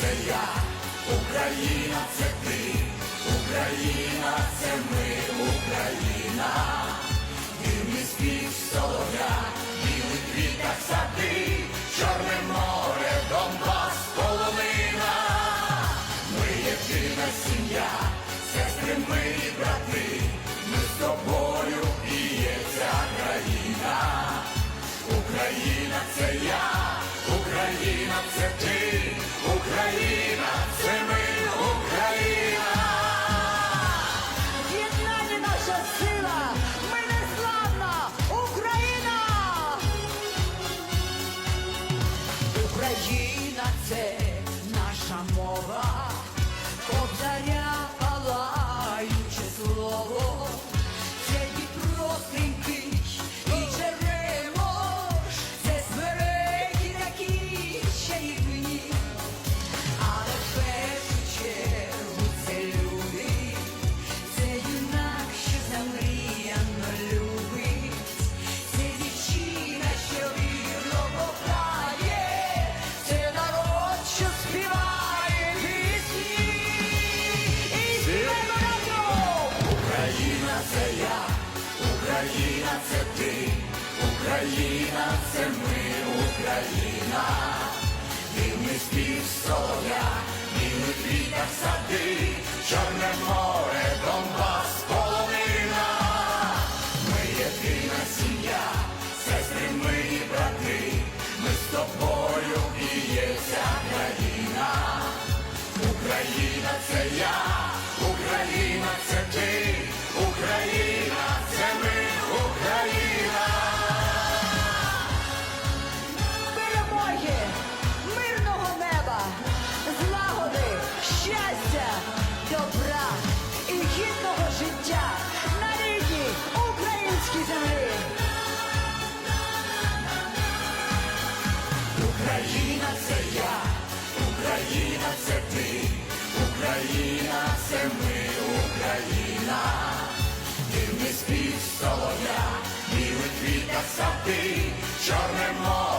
це я, Україна це ти, Україна це ми, Україна, дивний спів солов'я, білий квітах сади, кобзаря Україна це ти, Україна це ми, Україна, дивний спів солов'я, білий квітах сади, Чорне море, Донбас, полонина. Ми єдина сім'я, сестри ми і брати, ми з тобою і є ця країна. Україна це я, Україна це ти, щастя, добра і гідного життя на рідній українській землі. Україна це я, Україна це ти, Україна це ми, Україна, дивний спів солов'я, білий квітах сади, Чорне море,